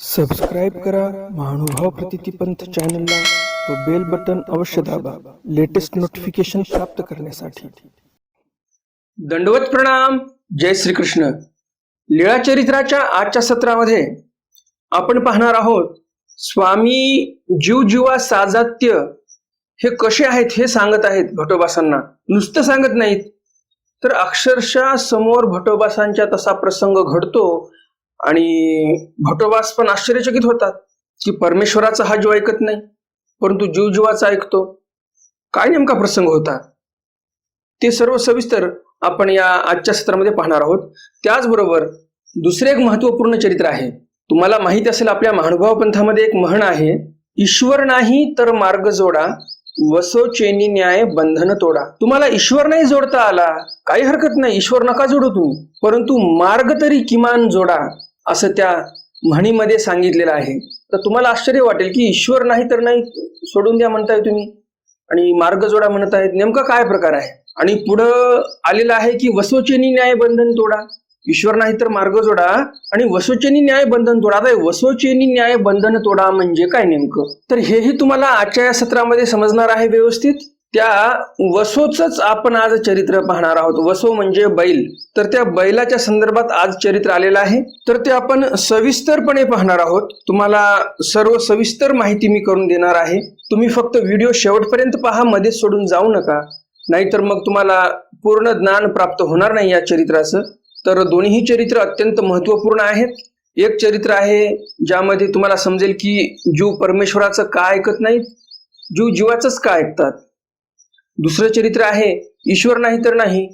Subscribe करा महानुभाव प्रतितीपंथ चॅनलला व बेल बटन अवश्य दाबा लेटेस्ट नोटिफिकेशन प्राप्त करण्यासाठी. दंडवत प्रणाम जय श्रीकृष्ण. लीळा चरित्राच्या आजच्या सत्रामध्ये आपण पाहणार आहोत स्वामी जीव जीवा साजात्य हे कसे आहेत हे सांगत आहेत भटोबासांना. नुसतं सांगत नाहीत तर अक्षरशः समोर भटोबासांच्या तसा प्रसंग घडतो आणि भटोबास पण आश्चर्यचकित होतात की परमेश्वराचा हा जीव ऐकत नाही परंतु जीव जीवाचा ऐकतो. काय नेमका प्रसंग होता? ते सर्व सविस्तर आपण या आजच्या सत्रामध्ये पाहणार आहोत. त्याचबरोबर दुसरे एक महत्त्वपूर्ण चरित्र आहे. तुम्हाला माहिती असेल आपल्या महानुभाव पंथामध्ये एक म्हण आहे ईश्वर नाही तर मार्ग जोडा वसोचेनी न्याय बंधन तोडा. तुम्हाला ईश्वर नाही जोडता आला. काही हरकत नाही. ईश्वर नका जोडू तुम्ही. परंतु मार्ग तरी किमान जोडा असं त्या म्हणीमध्ये सांगितलेलं आहे. तर तुम्हाला आश्चर्य वाटेल की ईश्वर नाही तर नाही सोडून द्या म्हणताय तुम्ही. आणि मार्ग जोडा म्हणत आहेत. नेमका काय प्रकार आहे? आणि पुढं आलेलं आहे की वसोचेनी न्याय बंधन तोडा. ईश्वर नाही तर मार्ग जोडा आणि वसोचेनी न्याय बंधन तोडा. आता वसोचेनी न्याय बंधन तोडा म्हणजे काय नेमकं? तर हेही तुम्हाला आजच्या या सत्रामध्ये समजणार आहे व्यवस्थित. त्या वसोच आपण आज चरित्र पाहणार आहोत. वसो म्हणजे बैल. तर त्या बैलाच्या संदर्भात आज चरित्र आलेलं आहे. तर ते आपण सविस्तरपणे पाहणार आहोत. तुम्हाला सर्व सविस्तर माहिती मी करून देणार आहे. तुम्ही फक्त व्हिडिओ शेवटपर्यंत पहा मध्येच सोडून जाऊ नका. नाहीतर मग तुम्हाला पूर्ण ज्ञान प्राप्त होणार नाही या चरित्राचं. तर दोन्ही चरित्र अत्यंत महत्त्वपूर्ण आहेत. एक चरित्र आहे ज्यामध्ये तुम्हाला समजेल की जीव परमेश्वराचं का ऐकत नाहीत जीव जीवाचंच का ऐकतात. दुसरं चरित्र आहे ईश्वर नाही तर नाही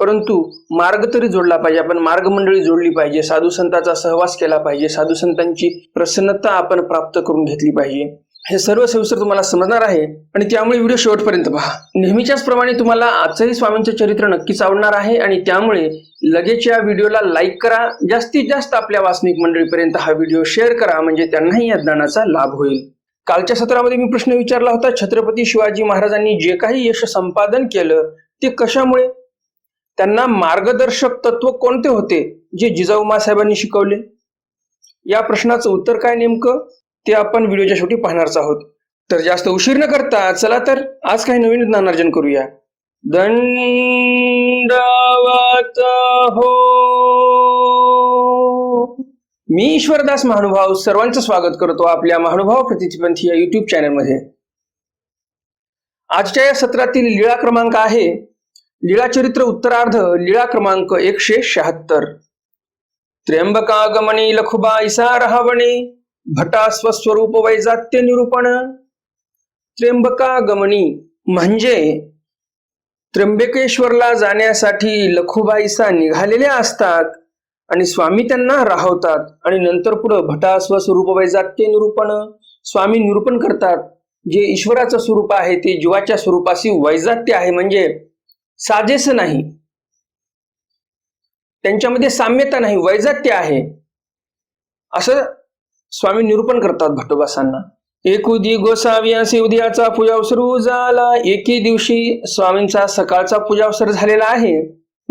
परंतु मार्ग तरी जोडला पाहिजे आपण मार्गमंडळी जोडली पाहिजे साधू संतांचा सहवास केला पाहिजे साधू संतांची प्रसन्नता आपण प्राप्त करून घेतली पाहिजे. हे सर्व सविस्तर तुम्हाला समजणार आहे. आणि त्यामुळे व्हिडिओ शेवटपर्यंत पहा. नेहमीच्याच प्रमाणे तुम्हाला आजचंही स्वामींचं चरित्र नक्कीच आवडणार आहे आणि त्यामुळे लगेच या व्हिडिओला लाईक करा. जास्तीत जास्त आपल्या वासनिक मंडळीपर्यंत हा व्हिडिओ शेअर करा. म्हणजे त्यांनाही या ज्ञानाचा लाभ होईल. कालच्या सत्रामध्ये मी प्रश्न विचारला होता छत्रपती शिवाजी महाराजांनी जे काही यश संपादन केलं ते कशामुळे? त्यांना मार्गदर्शक तत्व कोणते होते जे जिजाऊ साहेबांनी शिकवले? या प्रश्नाचं उत्तर काय नेमकं? ते आपण व्हिडिओच्या शेवटी पाहणारच आहोत. तर जास्त उशीर न करता चला तर आज काही नवीन ज्ञानार्जन करूया. दंडवत हो. मी ईश्वरदास महानुभाव सर्वांचं स्वागत करतो आपल्या महानुभाव प्रतिपंथी या युट्यूब चॅनलमध्ये आजच्या या सत्रातील लीळा क्रमांक आहे. लीळा चरित्र उत्तरार्ध लीळा क्रमांक एकशे शहात्तर. त्र्यंबकागमनी लखुबा इसा रहावणे. भटा स्वस्वरूप वैजात्य निरूपण। त्र्यंबकागमनी म्हणजे त्र्यंबकेश्वरला जाण्यासाठी लखुबाईसा निघालेल्या असतात आणि स्वामी त्यांना राहवतात आणि नंतर पुढं भटा स्वस्वरूप वैजात्य निरूपण। स्वामी निरूपण करतात जे ईश्वराचं स्वरूप आहे ते जीवाच्या स्वरूपाशी वैजात्य आहे म्हणजे साजेस नाही। त्यांच्यामध्ये साम्यता नाही वैजात्य आहे। असं स्वामी निरूपण करतात भट्टोबासांना. एक उदी गोसावी पूजावसर झाला. एके दिवशी स्वामींचा सकाळचा पूजावसर झालेला आहे.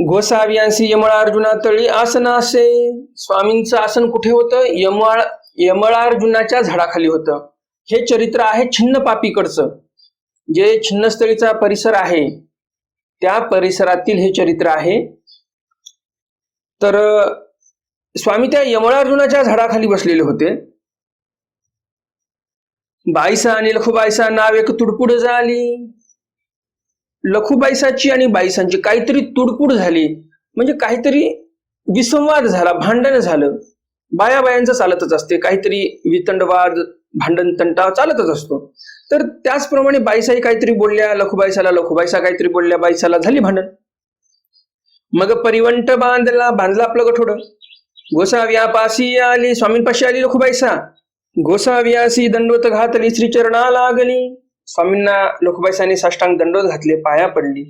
गोसावियांशी यमळा अर्जुना तळी आसन असे स्वामींचं आसन कुठे होतं? यमळ यमळार्जुनाच्या झाडाखाली होतं. हे चरित्र आहे छिन्न पापीकडचं. जे छिन्नस्थळीचा परिसर आहे त्या परिसरातील हे चरित्र आहे. तर स्वामी त्या यमळार्जुनाच्या झाडाखाली बसलेले होते. बाईसा आणि लखुबाईसा नाव एक तुडपुड झाली. लखुबाईसाची आणि बाईसांची काहीतरी तुडपुड झाली. म्हणजे काहीतरी विसंवाद झाला भांडण झालं. बाया बायांचं चालतच असते. काहीतरी वितंडवाद भांडण तंटा चालतच असतो. तर त्याचप्रमाणे बाईसाही काहीतरी बोलल्या लखुबाईसाला लखुबाईसा काहीतरी बोलल्या बाईसाला झाली भांडण. मग परिवंट बांधला बांधला आपलं गठोडं. गोसाव्यापासी आली स्वामींपाशी आली लोखबाईसा गोसाव्यासी दंडोत घातली श्रीचरणा लागली स्वामींना लखुबाईसाने साष्टांग दंडोत घातले पाया पडली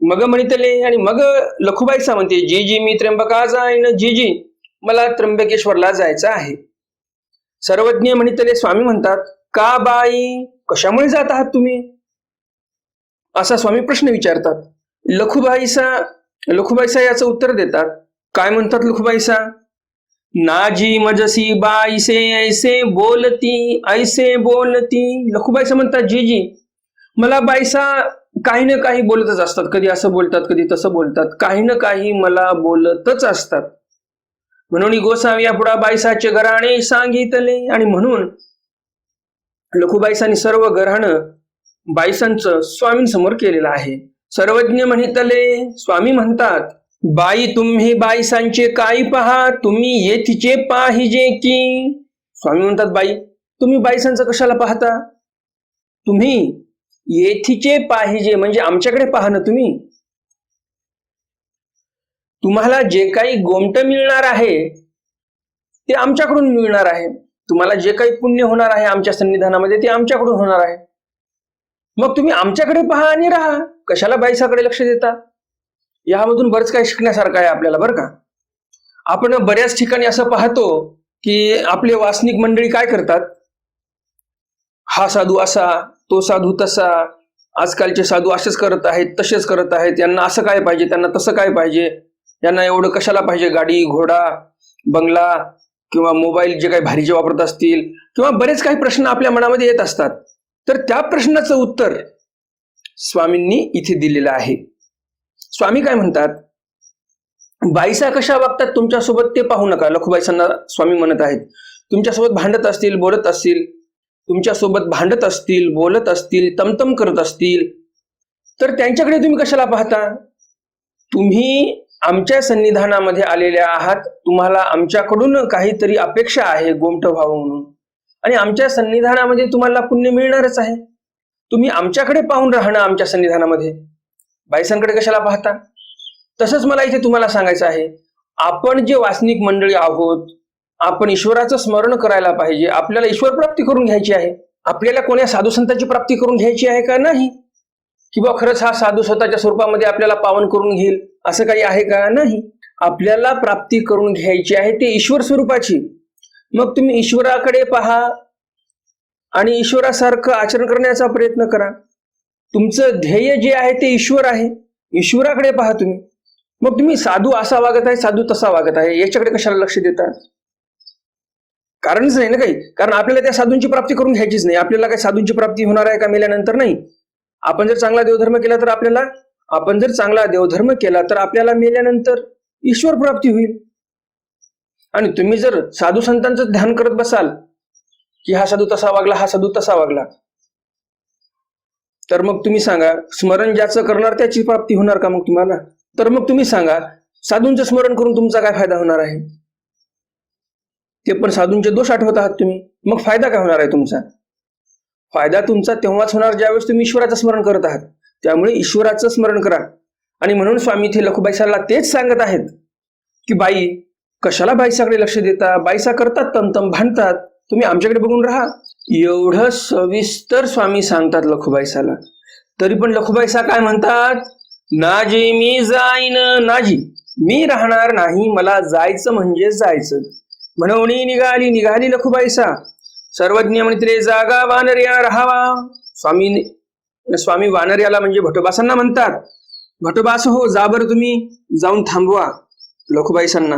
मग म्हणितले आणि मग लखुबाईसा म्हणते जी जी मी त्र्यंबका जाईन जी जी मला त्र्यंबकेश्वरला जायचं आहे सर्वज्ञ म्हणितले स्वामी म्हणतात का बाई कशामुळे जात आहात तुम्ही असा स्वामी प्रश्न विचारतात लखुबाईसा लखुबाईसा याचं उत्तर देतात काय म्हणतात लुखबाईसा नाजी मजसी बाईसे ऐसे बोलती ऐसे बोलती. लखुबाईसा म्हणतात जी जी मला बाईसा काही ना काही बोलतच असतात. कधी असं बोलतात कधी तसं बोलतात. काही ना काही मला बोलतच असतात. म्हणून गोसावी पुढा बाईसाचे घराणे सांगितले आणि म्हणून लखुबाईसांनी सर्व घराणं बाईसांचं स्वामींसमोर केलेलं आहे. सर्वज्ञ म्हणितले स्वामी म्हणतात बाई तुम्ही बाईसांचे काय पहा तुम्ही येथीचे पाहिजे की? स्वामी म्हणतात बाई तुम्ही बाईसांचं कशाला पाहता? तुम्ही येथीचे पाहिजे म्हणजे आमच्याकडे पहा ना तुम्ही. तुम्हाला जे काही गोमट मिळणार आहे ते आमच्याकडून मिळणार आहे. तुम्हाला जे काही पुण्य होणार आहे आमच्या संविधानामध्ये ते आमच्याकडून होणार आहे. मग तुम्ही आमच्याकडे पहा आणि राहा. कशाला बाईसाकडे लक्ष देता? यामधून बरंच काही शिकण्यासारखं आहे आपल्याला बरं का? आपण बऱ्याच ठिकाणी असं पाहतो की आपले वासनिक मंडळी काय करतात? हा साधू असा तो साधू तसा आजकालचे साधू असेच करत आहेत तसेच करत आहेत यांना असं काय पाहिजे त्यांना तसं काय पाहिजे? यांना एवढं कशाला पाहिजे? गाडी घोडा बंगला किंवा मोबाईल जे काही भारीचे वापरत असतील किंवा बरेच काही प्रश्न आपल्या मनामध्ये येत असतात. तर त्या प्रश्नाचं उत्तर स्वामींनी इथे दिलेलं आहे. स्वामी काय म्हणतात? बाईसा कशा वागतात? तुमच्यासोबत ते पाहू नका. लखुबाईसांना स्वामी म्हणत आहेत. तुमच्यासोबत भांडत असतील बोलत असतील तुमच्यासोबत भांडत असतील बोलत असतील तमतम करत असतील तर त्यांच्याकडे तुम्ही कशाला पाहता? तुम्ही आमच्या संविधानामध्ये आलेले आहात. तुम्हाला आमच्याकडून काहीतरी अपेक्षा आहे गोमट व्हावं म्हणून. आणि आमच्या संविधानामध्ये तुम्हाला पुण्य मिळणारच आहे. तुम्ही आमच्याकडे पाहून राहणं आमच्या संविधानामध्ये बायसांकडे कशाला पाहता? तसंच मला इथे तुम्हाला सांगायचं आहे. आपण जे वासनिक मंडळी आहोत आपण ईश्वराचं स्मरण करायला पाहिजे. आपल्याला ईश्वर प्राप्ती करून घ्यायची आहे. आपल्याला कोण्या साधू संतांची प्राप्ती करून घ्यायची आहे का नाही? किंवा खरंच हा साधू स्वतःच्या स्वरूपामध्ये आपल्याला पावन करून घेईल असं काही आहे का नाही? आपल्याला प्राप्ती करून घ्यायची आहे ते ईश्वर स्वरूपाची. मग तुम्ही ईश्वराकडे पहा आणि ईश्वरासारखं आचरण करण्याचा प्रयत्न करा. तुमचं ध्येय जे आहे ते ईश्वर आहे. ईश्वराकडे पहा तुम्ही. मग तुम्ही साधू असा वागत आहे साधू तसा वागत आहे. याच्याकडे कशाला लक्ष देता? कारणच नाही ना काही? कारण आपल्याला त्या साधूंची प्राप्ती करून घ्यायचीच नाही. आपल्याला काही साधूंची प्राप्ती होणार आहे का मेल्यानंतर नाही. आपण जर चांगला देवधर्म केला तर आपल्याला आपण जर चांगला देवधर्म केला तर आपल्याला मेल्यानंतर ईश्वर प्राप्ती होईल. आणि तुम्ही जर साधू संतांचं ध्यान करत बसाल की हा साधू तसा वागला हा साधू तसा वागला तर मग तुम्ही सांगा स्मरण ज्याचं करणार त्याची प्राप्ती होणार का मग तुम्हाला? तर मग तुम्ही सांगा साधूंचं स्मरण करून तुमचा काय फायदा होणार आहे? ते पण साधूंचे दोष आठवत आहात तुम्ही. मग फायदा काय होणार आहे तुमचा? फायदा तुमचा तेव्हाच होणार ज्यावेळेस तुम्ही ईश्वराचं स्मरण करत आहात. त्यामुळे ईश्वराचं स्मरण करा. आणि म्हणून स्वामी इथे लखुबाईसाला तेच सांगत आहेत की बाई कशाला बाईसाकडे लक्ष देता? बाईसा करतात तमतम भांडतात. तुम्ही आमच्याकडे बघून राहा. एवढं सविस्तर स्वामी सांगतात लखुबाईसाला. तरी पण लखुबाईसा काय म्हणतात? नाजी मी जाईन नाजी. मी राहणार नाही मला जायचं म्हणजे जायचं. म्हणवणी निघाली निघाली लखुबाईसा. सर्वज्ञ म्हणते जागा वानर्या राहावा. स्वामी स्वामी वानर्याला म्हणजे भटोबासांना म्हणतात भटोबास हो जा बरं तुम्ही जाऊन थांबवा. लखुबाईसांना.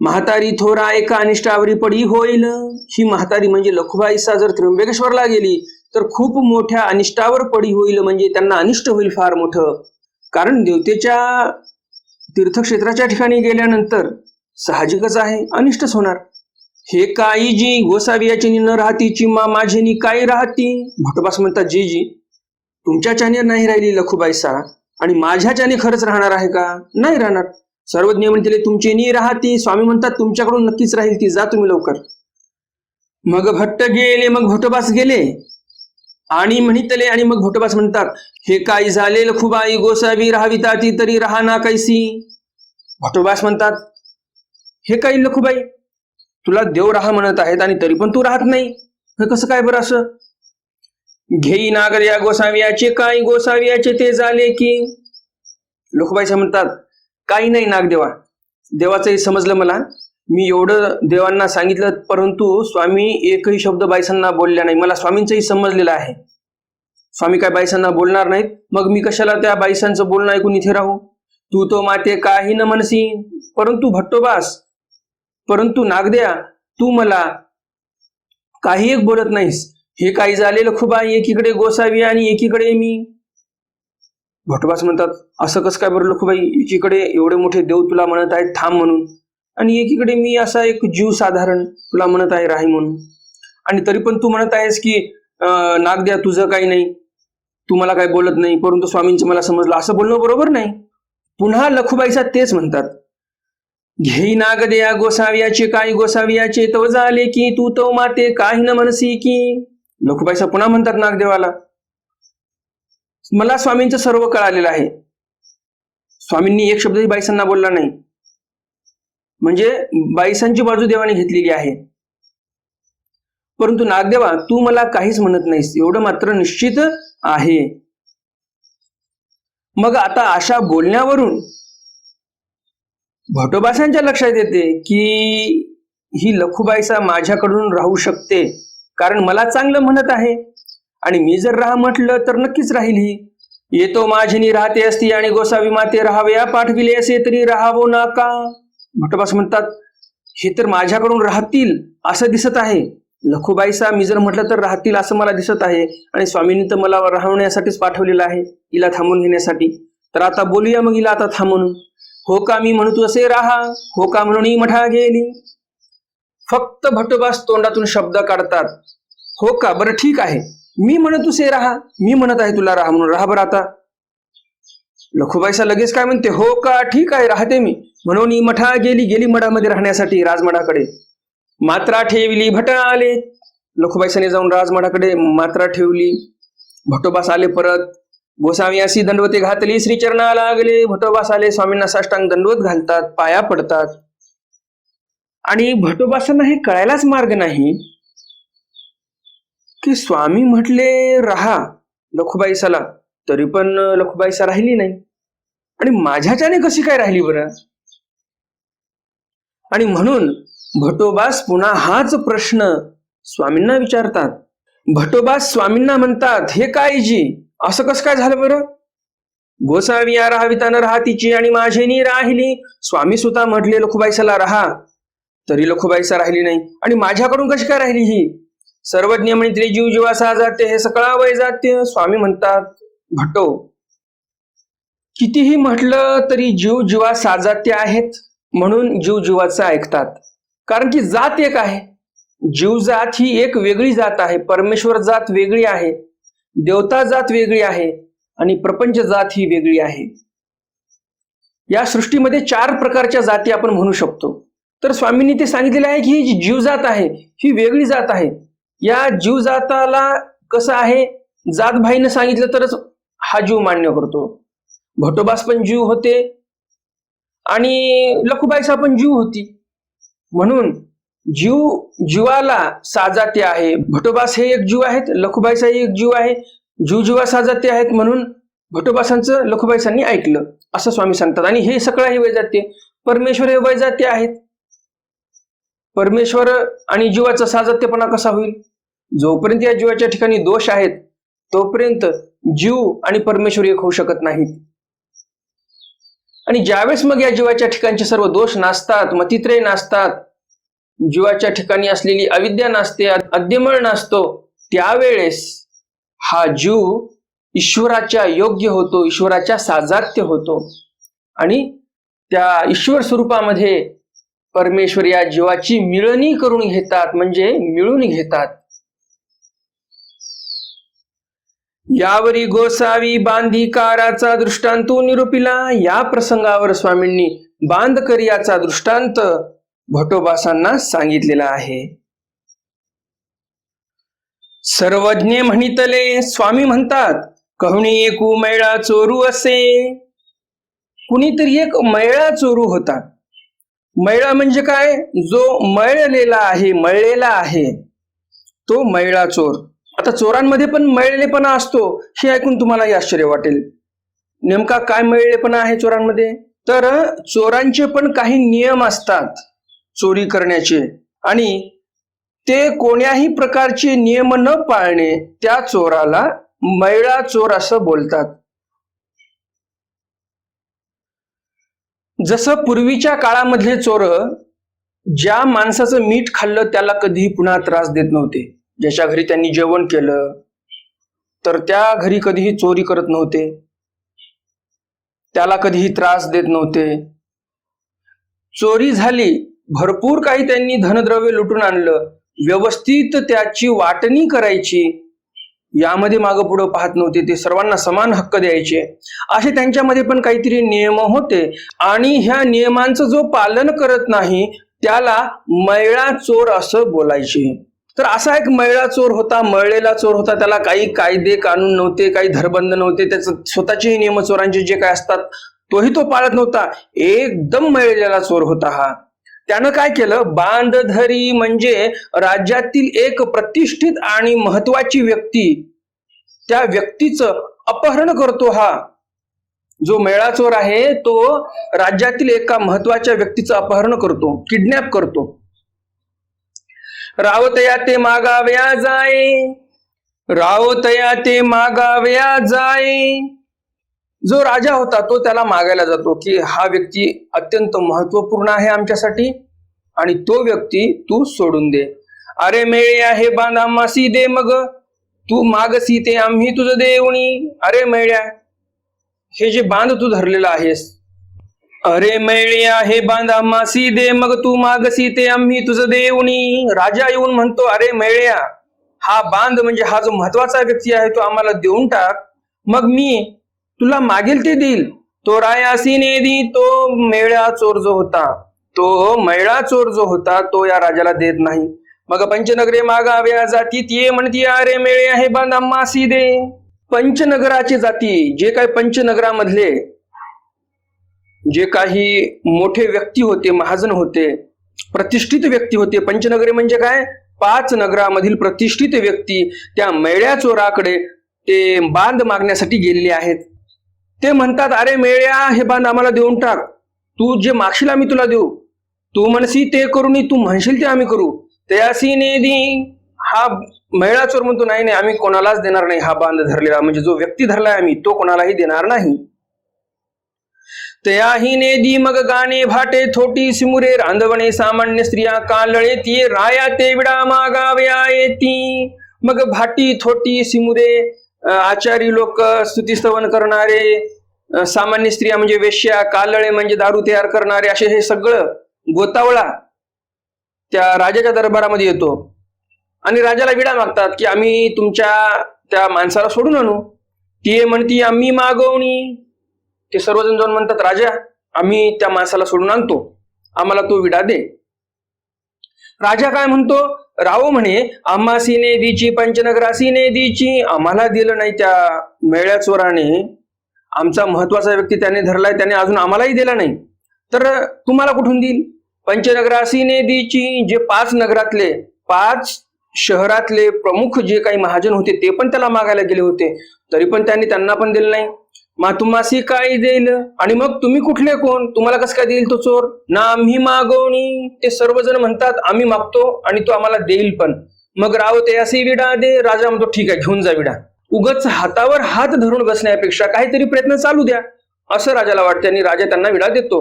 म्हातारी थोरा एका अनिष्टावरी पडी होईल. ही म्हातारी म्हणजे लखुबाईसा जर त्र्यंबकेश्वरला गेली तर खूप मोठ्या अनिष्टावर पडी होईल म्हणजे त्यांना अनिष्ट होईल फार मोठं. कारण देवतेच्या तीर्थक्षेत्राच्या ठिकाणी गेल्यानंतर साहजिकच आहे अनिष्टच होणार. हे काही जी गोसावियाची न राहती चिमा माझेनी काय राहती. भटबास म्हणतात जी जी तुमच्याच्याने नाही राहिली लखुबाईसा आणि माझ्याच्याने खरंच राहणार आहे का? नाही राहणार. सर्वज्ञ म्हणते तुमची नी राहती. स्वामी म्हणतात तुमच्याकडून नक्कीच राहील ती. जा तुम्ही लवकर. मग भट्ट गेले मग भटोबास गेले. आणि म्हणितले आणि मग भटोबास म्हणतात हे काय झाले लखुबाई गोसावी राहाविता ती तरी राहना कैसी. भटोबास म्हणतात हे काही लखुबाई तुला देव राहा म्हणत आहेत आणि तरी पण तू राहत नाही. हे कसं काय बरं असं? घेई नागर या गोसावियाचे काय? गोसावियाचे ते झाले की. लोकबाईसा म्हणतात काही नाही नाग देवा. देवाचंही समजलं मला. मी एवढं देवांना सांगितलं परंतु स्वामी एकही शब्द बायसांना बोलल्या नाही. मला स्वामींचंही समजलेलं आहे. स्वामी काय बायसांना बोलणार नाहीत? मग मी कशाला त्या बायसांचं बोलणं ऐकून इथे राहू? तू तो माते काही न मनसी परंतु भट्टोबास परंतु नागद्या तू मला काही एक बोलत नाहीस. हे काही झालेलं खूप आहे. एकीकडे गोसावी आणि एकीकडे मी. भटवास म्हणतात असं कसं काय बरं लखुबाई? एकीकडे एवढे मोठे देव तुला म्हणत आहेत थांब म्हणून आणि एकीकडे मी असा एक जीव साधारण तुला म्हणत आहे राही म्हणून. आणि तरी पण तू म्हणत आहेस की नाग द्या तुझं काही नाही. तू मला काही बोलत नाही परंतु स्वामींचं मला समजलं. असं बोलणं बरोबर नाही. पुन्हा लखुबाईचा तेच म्हणतात. घेई नागदया गोसावियाचे काय गोसावियाचे? तव झाले की तू तो माते काही न म्हणसी की. लखुबाईचा पुन्हा म्हणतात नागदेवाला मला स्वामींचं सर्व कळालेलं आहे. स्वामींनी एक शब्दही बाईसांना बोलला नाही. म्हणजे बाईसांची बाजू देवाने घेतलेली आहे. परंतु नागदेवा तू मला काहीच म्हणत नाहीस. एवढं मात्र निश्चित आहे. मग आता अशा बोलण्यावरून भटोबासांच्या लक्षात येते की ही लखुबाईसा माझ्याकडून राहू शकते. कारण मला चांगलं म्हणत आहे. आणि मी जर राहा म्हटलं तर नक्कीच राहील ही. येतो माझिनी राहते असती आणि गोसावी माते राहाव्या पाठविले असे तरी राहावो ना का म्हणतात हे तर माझ्याकडून राहतील असं दिसत आहे. लखुबाईसा मी जर म्हटलं तर राहतील असं मला दिसत आहे. आणि स्वामींनी तर मला राहण्यासाठीच पाठवलेलं आहे हिला थांबून घेण्यासाठी. तर आता बोलूया मग हिला आता थांबून. हो का मी म्हणतो असे राहा? हो का म्हणून मठा गेली? फक्त भटोबास तोंडातून शब्द काढतात हो का? बरं ठीक आहे. मी म्हणत तुसे राहा मी म्हणत आहे तुला राहा म्हणून राहा बरं आता. लखुबाईसा लगेच काय म्हणते हो का ठीक आहे राहते मी. म्हणून मठा गेली गेली मठामध्ये राहण्यासाठी राजमठाकडे. मात्रा ठेवली भट आले. लखुबाईसाने जाऊन राजमठाकडे मात्रा ठेवली. भटोबास आले परत. गोसावी अशी दंडवते घातली श्रीचरणा लागले. भटोबास आले स्वामींना साष्टांग दंडवत घालतात पाया पडतात. आणि भटोबासांना हे कळायलाच मार्ग नाही. की स्वामी म्हटले राहा लखुबाईसाला तरी पण लखुबाईसा राहिली नाही. आणि माझ्याच्याने कशी काय राहिली बरं? आणि म्हणून भटोबास पुन्हा हाच प्रश्न स्वामींना विचारतात. भटोबास स्वामींना म्हणतात हे काय जी? असं कसं काय झालं बरं? गोसावी या राहाविता न राहतीची आणि माझेनी राहिली. स्वामी सुद्धा म्हटले लखुबाईसाला राहा. तरी लखुबाईसा राहिली नाही. आणि माझ्याकडून कशी काय राहिली ही? सर्वज्ञ म्हणजे जीव जीवासा जाते हे सकळा वय जाते स्वामी म्हणतात भटो. कितीही म्हटलं तरी जीव जीवा साजाते आहेत म्हणून जीव जीवाचं ऐकतात. कारण की जात एक आहे. जीव जात ही एक वेगळी जात आहे. परमेश्वर जात वेगळी आहे. देवता जात वेगळी आहे. आणि प्रपंच जात ही वेगळी आहे. या सृष्टीमध्ये चार प्रकारच्या जाती आपण म्हणू शकतो. तर स्वामींनी ते सांगितलेलं आहे की ही जी जात आहे ही वेगळी जात आहे. या जीवजाताला कसं आहे? जातभाईनं सांगितलं तरच हा जीव मान्य करतो. भटोबास पण जीव होते आणि लखुबाईसा पण जीव होती. म्हणून जीव जीवाला साजाते आहे. भटोबास हे एक जीव आहेत लखुबाईसाही एक जीव आहे. जीव जीवा साजाते आहेत म्हणून भटोबासांचं लखुबाईसांनी ऐकलं. असं स्वामी सांगतात. आणि हे सगळं हे वैजात्य परमेश्वर हे वैजात्य आहेत. परमेश्वर आणि जीवाचा साजत्यपणा कसा होईल? जोपर्यंत या जीवाच्या ठिकाणी दोष आहेत तोपर्यंत जीव आणि परमेश्वर एक होऊ शकत नाहीत. आणि ज्यावेळेस मग या जीवाच्या ठिकाणचे सर्व दोष नासतात मतित्रय नासतात जीवाच्या ठिकाणी असलेली अविद्या नासते अद्यमळ नासतो त्यावेळेस हा जीव ईश्वराच्या योग्य होतो ईश्वराच्या साजात्य होतो. आणि त्या ईश्वर स्वरूपामध्ये परमेश्वर या जीवाची मिळणी करून घेतात म्हणजे मिळून घेतात. यावरी गोसावी बांधिकाराचा दृष्टांत निरूपिला या प्रसंगावर स्वामींनी बांधकर याचा दृष्टांत भटोबासांना सांगितलेला आहे. सर्वज्ञ म्हणितले स्वामी म्हणतात कहणी एकू मैळा चोरू असे. कुणीतरी एक मैळा चोरू होता. मैळा म्हणजे काय? जो मळलेला आहे मळलेला आहे. तो मैळा चोर. आता चोरांमध्ये पण मळलेपणा असतो हे ऐकून तुम्हालाही आश्चर्य वाटेल. नेमका काय मळलेपणा आहे चोरांमध्ये? तर चोरांचे पण काही नियम असतात चोरी करण्याचे. आणि ते कोण्याही प्रकारचे नियम न पाळणे त्या चोराला मैळा चोर असं बोलतात. जसं पूर्वीच्या काळामधले चोर ज्या माणसाचं मीठ खाल्लं त्याला कधीही पुन्हा त्रास देत नव्हते. ज्याच्या घरी त्यांनी जेवण केलं तर त्या घरी कधीही चोरी करत नव्हते. त्याला कधीही त्रास देत नव्हते. चोरी झाली भरपूर काही त्यांनी धनद्रव्य लुटून आणलं. व्यवस्थित त्याची वाटणी करायची. यामध्ये मागं पुढं पाहत नव्हते. ते सर्वांना समान हक्क द्यायचे. असे त्यांच्यामध्ये पण काहीतरी नियम होते. आणि ह्या नियमांचं जो पालन करत नाही त्याला मैळा चोर असं बोलायचे. तर असा एक मैळा चोर होता मळलेला चोर होता. त्याला काही कायदे कानून नव्हते काही धरबंध नव्हते. त्याचं स्वतःचे नियम चोरांचे जे काय असतात तोही तो पाळत नव्हता. एकदम मळलेला चोर होता हा. त्यानं काय केलं? बांधधरी म्हणजे राज्यातील एक प्रतिष्ठित आणि महत्वाची व्यक्ती त्या व्यक्तीचं अपहरण करतो हा. जो मेळा चोर आहे तो राज्यातील एका महत्त्वाच्या व्यक्तीचं अपहरण करतो किडनॅप करतो. रावतया ते मागाव्या जाय रावतया ते मागाव्या जाय जो राजा होता तो त्याला मागायला जातो की हा व्यक्ती अत्यंत महत्त्वपूर्ण आहे आमच्यासाठी आणि तो व्यक्ती तू सोडून दे. अरे मेळे आहे बांधा मासी दे मग. तू मागसी ते आम्ही तुझं देवणी अरे मेळ्या हे जे बांध तू धरलेला आहेस. अरे मैळ्या हे बांधा मासी दे मग. तू मागसी ते आम्ही तुझं देवणी राजा येऊन म्हणतो अरे मेळ्या हा बांध म्हणजे हा जो महत्त्वाचा व्यक्ती आहे तो आम्हाला देऊन टाक. मग मी तुला मागील ते देईल. तो रायासी नेदी तो मेळा चोर जो होता. तो मैळा चोर जो होता तो या राजाला देत नाही. मग पंचनगरे मागाव्या जाती ये म्हणती अरे मेळे आहे बांधा मासी दे. पंचनगराचे जाती जे काही पंचनगरामधले जे काही मोठे व्यक्ती होते महाजन होते प्रतिष्ठित व्यक्ती होते पंचनगरे म्हणजे काय? पाच नगरामधील प्रतिष्ठित व्यक्ती त्या मेळ्या चोराकडे ते बांध मागण्यासाठी गेलेले आहेत. ते म्हणतात अरे मेळ्या हे बांध आम्हाला देऊन टाक. तू जे मागशील आम्ही तुला देऊ. तू म्हणशी ते करू नी तू म्हणशील ते आम्ही करू. तयासी नेदी हा मेळा चोर म्हणतो नाही नाही आम्ही कोणालाच देणार नाही हा बांध धरलेला. म्हणजे जो व्यक्ती धरलाय आम्ही तो कोणालाही देणार नाही. तयाही नेदी मग गाणे भाटे थोटी सिमुरे रांधवणे सामान्य स्त्रिया कालळे ती राया ते विडा मागाव्या येती मग भाटी थोटी सिमुरे आचारी लोक स्तुतीस्तवन करणारे सामान्य स्त्रिया म्हणजे वेश्या कालळे म्हणजे दारू तयार करणारे असे हे सगळं गोतावळा त्या राजाच्या दरबारामध्ये येतो. आणि राजाला विडा मागतात की आम्ही तुमच्या त्या माणसाला सोडून आणू. ती म्हणती आम्ही मागवणी. ते सर्वजण जाऊन म्हणतात राजा आम्ही त्या माणसाला सोडून आणतो. आम्हाला तो विडा दे. राजा काय म्हणतो? राव म्हणे आम्हासीने दिची पंचनगरासीने दिची आम्हाला दिलं नाही त्या मेळ्या चोराने आमचा महत्त्वाचा व्यक्ती त्याने धरलाय त्याने अजून आम्हालाही दिला नाही. तर तुम्हाला कुठून देईल? पंचनगरासीने दिची जे पाच नगरातले पाच शहरातले प्रमुख जे काही महाजन होते ते पण त्याला मागायला गेले होते. तरी पण त्यांनी त्यांना पण दिलं नाही. मग तुम्हासी काय देईल? आणि मग तुम्ही कुठले कोण? तुम्हाला कसं काय देईल तो चोर? ना आम्ही मागवणी. ते सर्वजण म्हणतात आम्ही मागतो आणि तो आम्हाला देईल पण. मग रावते असे विडा दे. राजा म्हणतो ठीक आहे घेऊन जा विडा. उगच हातावर हात धरून बसण्यापेक्षा काहीतरी प्रयत्न चालू द्या. असं राजाला वाटते आणि राजा त्यांना विडा देतो.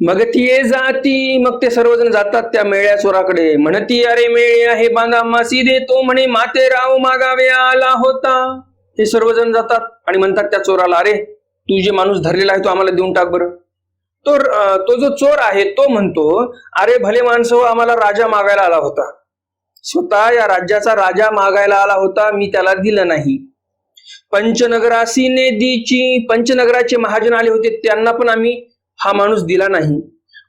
मग ती ये जाती. मग ते सर्वजण जातात त्या मेळ्या चोराकडे. म्हणती अरे मेळ्या हे बांधा मासी दे तो म्हणे माते राव मागावे आला होता. हे सर्वजण जातात आणि म्हणतात त्या चोराला अरे तू जे माणूस धरलेला आहे तो आम्हाला देऊन टाक बरं. तर तो जो चोर आहे तो म्हणतो अरे भले माणसं आम्हाला राजा मागायला आला होता. स्वतः या राज्याचा राजा मागायला आला होता मी त्याला दिलं नाही. पंचनगरासी नेदीची पंचनगराचे महाजन आले होते त्यांना पण आम्ही हा माणूस दिला नाही.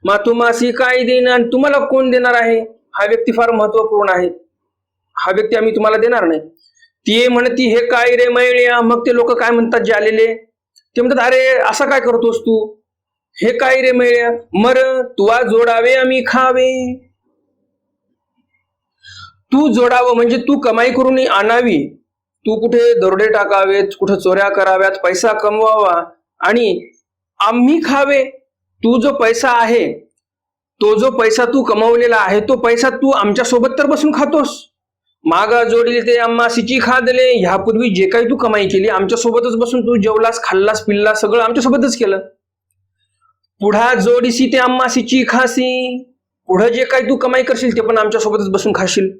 मातुमासी काय देणार आणि तुम्हाला कोण देणार आहे? हा व्यक्ती फार महत्त्वपूर्ण आहे. हा व्यक्ती आम्ही तुम्हाला देणार नाही. ती म्हणती हे काय रे मैळ्या मग ते लोक काय म्हणतात जे आलेले ते म्हणतात अरे असं काय करतोस तू? हे काय रे मेळ्या? मर तुवा जोडावे आम्ही खावे. तू जोडावं म्हणजे तू कमाई करून आणावी. तू कुठे दरोडे टाकावेत कुठे चोऱ्या कराव्यात पैसा कमवावा आणि आम्ही खावे. तू जो पैसा आहे तो जो पैसा तू कमवलेला आहे तो पैसा तू आमच्यासोबत तर बसून खातोस. माग जोडील ते आम्हासीची खादले ह्यापूर्वी जे काही तू कमाई केली आमच्यासोबतच बसून तू जेवलास खाल्लास पिल्लास सगळं आमच्यासोबतच केलं. पुढा जोडीसी ते आम्हासीची खासी पुढं जे काही तू कमाई करशील ते पण आमच्यासोबतच बसून खाशील.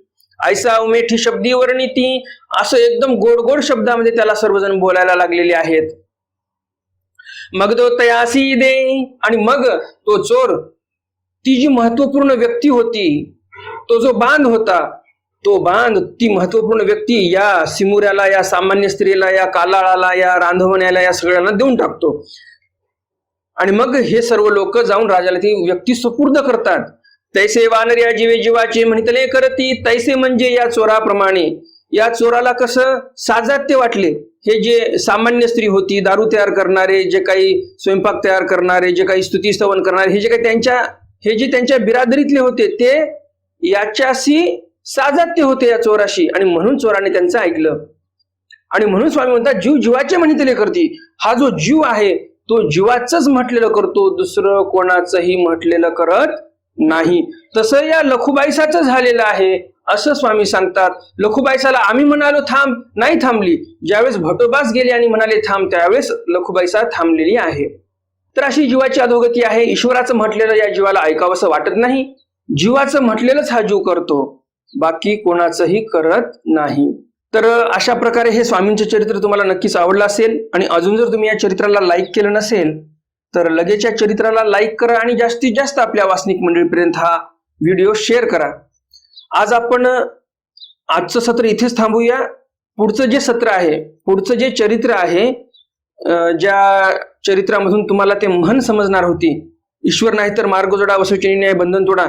ऐसा उमेठी शब्दी वर्णिती असं एकदम गोड गोड शब्दामध्ये त्याला सर्वजण बोलायला लागलेले आहेत. मग तो तयासी दे आणि मग तो चोर. ती जी महत्त्वपूर्ण व्यक्ती होती तो जो बांध होता तो बांध ती महत्त्वपूर्ण व्यक्ती या सिमुऱ्याला या सामान्य स्त्रीला या कालाळाला या रांधवण्याला या सगळ्यांना देऊन टाकतो. आणि मग हे सर्व लोक जाऊन राजाला ती व्यक्ती सुपूर्द करतात. तैसे वानर या जीवे जीवाचे म्हणतले करती तैसे म्हणजे या चोराप्रमाणे. या चोराला कसं साजात्य वाटले. हे जे सामान्य स्त्री होती दारू तयार करणारे जे काही स्वयंपाक तयार करणारे जे काही स्तुती स्तवन करणारे हे जे काही त्यांच्या हे जे त्यांच्या बिरादरीतले होते ते याच्याशी साजात्य होते या चोराशी. आणि म्हणून चोराने त्यांचं ऐकलं. आणि म्हणून स्वामी म्हणतात जीव जीवाचे म्हणितले करती. हा जो जीव आहे तो जीवाचंच म्हटलेलं करतो. दुसरं कोणाचंही म्हटलेलं करत नाही. तसं या लखुबाईसाच झालेलं आहे असं स्वामी सांगतात. लखुबाईसाला आम्ही म्हणालो थांब. नाही थांबली. ज्यावेळेस भटोबास गेले आणि म्हणाले थांब त्यावेळेस लखुबाईसा थांबलेली आहे. तर अशी जीवाची अधोगती आहे. ईश्वराचं म्हटलेलं या जीवाला ऐकावंसं वाटत नाही. जीवाचं म्हटलेलंच हा जीव करतो. बाकी कोणाचंही करत नाही. तर अशा प्रकारे हे स्वामींचे चरित्र तुम्हाला नक्कीच आवडलं असेल आणि अजून जर तुम्ही या चरित्राला लाईक केलं नसेल तर लगेच या चरित्राला लाईक करा आणि जास्तीत जास्त आपल्या वासनिक मंडळीपर्यंत हा व्हिडिओ शेअर करा. आज आपण आजचं सत्र इथेच थांबूया. पुढचं जे सत्र आहे पुढचं जे चरित्र आहे ज्या चरित्रामधून तुम्हाला ते म्हण समजणार होती ईश्वर नाही तर मार्ग जोडा वसुचिनी न्याय बंधन तोडा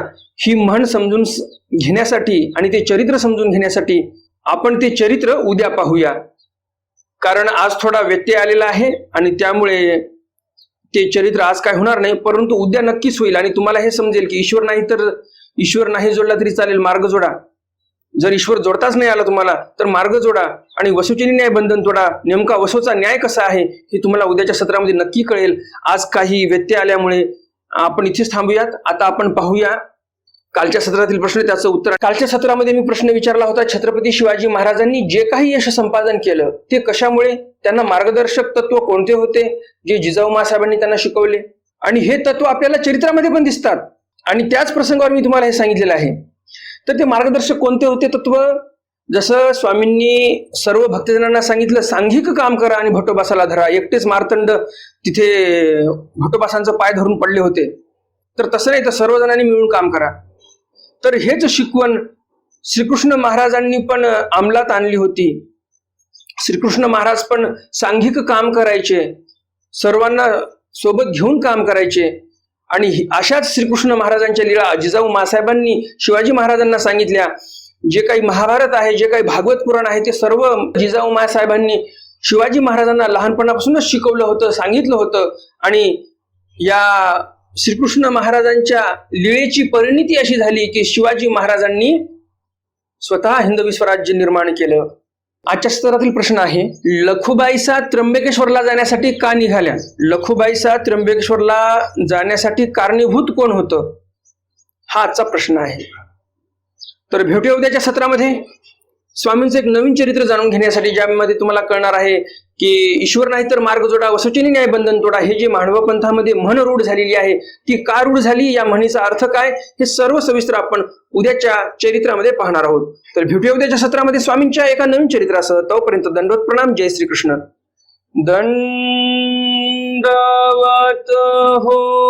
ही म्हण समजून घेण्यासाठी आणि ते चरित्र समजून घेण्यासाठी आपण ते चरित्र उद्या पाहूया. कारण आज थोडा व्यत्यय आलेला आहे आणि त्यामुळे ते चरित्र आज काय होणार नाही परंतु उद्या नक्कीच होईल आणि तुम्हाला हे समजेल की ईश्वर नाही तर ईश्वर नाही जोडला तरी चालेल मार्ग जोडा. जर ईश्वर जोडताच नाही आला तुम्हाला तर मार्ग जोडा आणि वसुचिनी न्याय बंधन तोडा. नेमका वसोचा न्याय कसा आहे हे तुम्हाला उद्याच्या सत्रामध्ये नक्की कळेल. आज काही व्यत्यय आल्यामुळे आपण इथेच थांबूयात. आता आपण पाहूया कालच्या सत्रातील प्रश्न त्याचं उत्तर कालच्या सत्रामध्ये मी प्रश्न विचारला होता छत्रपती शिवाजी महाराजांनी जे काही यश संपादन केलं ते कशामुळे? त्यांना मार्गदर्शक तत्व कोणते होते? जे जिजाऊ मासाहेबांनी त्यांना शिकवले. आणि हे तत्व आपल्याला चरित्रामध्ये पण दिसतात. आणि त्याच प्रसंगावर मी तुम्हाला हे सांगितलेलं आहे. तर ते मार्गदर्शक कोणते होते तत्व? जसं स्वामींनी सर्व भक्तजनांना सांगितलं सांघिक काम करा आणि भटोबासाला धरा. एकटेच मार्तंड तिथे भटोबासांचं पाय धरून पडले होते. तर तसं नाही तर सर्वजणांनी मिळून काम करा. तर हेच शिकवण श्रीकृष्ण महाराजांनी पण अंमलात आणली होती. श्रीकृष्ण महाराज पण सांघिक काम करायचे. सर्वांना सोबत घेऊन काम करायचे. आणि अशाच श्रीकृष्ण महाराजांच्या लीळा जिजाऊ मासाहेबांनी शिवाजी महाराजांना सांगितल्या जे काही महाभारत आहे जे काही भागवत पुराण आहे ते सर्व जिजाऊ मासाहेबांनी शिवाजी महाराजांना लहानपणापासूनच शिकवलं होतं सांगितलं होतं. आणि या श्रीकृष्ण महाराजांच्या लीळेची परिणिती अशी झाली की शिवाजी महाराजांनी स्वतः हिंदवी स्वराज्य निर्माण केलं. आजच्या स्तरातील प्रश्न आहे लखुबाईसा त्र्यंबकेश्वरला जाण्यासाठी का निघाल्या? लखुबाईसा त्र्यंबकेश्वरला जाण्यासाठी कारणीभूत कोण होतं? हा आजचा प्रश्न आहे. तर भेटूया उद्याच्या सत्रामध्ये. स्वामींचं एक नवीन चरित्र जाणून घेण्यासाठी ज्यामध्ये तुम्हाला कळणार आहे की ईश्वर नाही तर मार्ग जोडा वसुचिनी न्याय बंधन तोडा हे जे मानव पंथामध्ये म्हण रूढ झालेली आहे ती का रूढ झाली? या म्हणीचा अर्थ काय? हे सर्व सविस्तर आपण उद्याच्या चरित्रामध्ये पाहणार आहोत. तर भेटूया उद्याच्या सत्रामध्ये स्वामींच्या एका नवीन चरित्रासह. तोपर्यंत दंडवत प्रणाम. जय श्रीकृष्ण. दंडवत हो.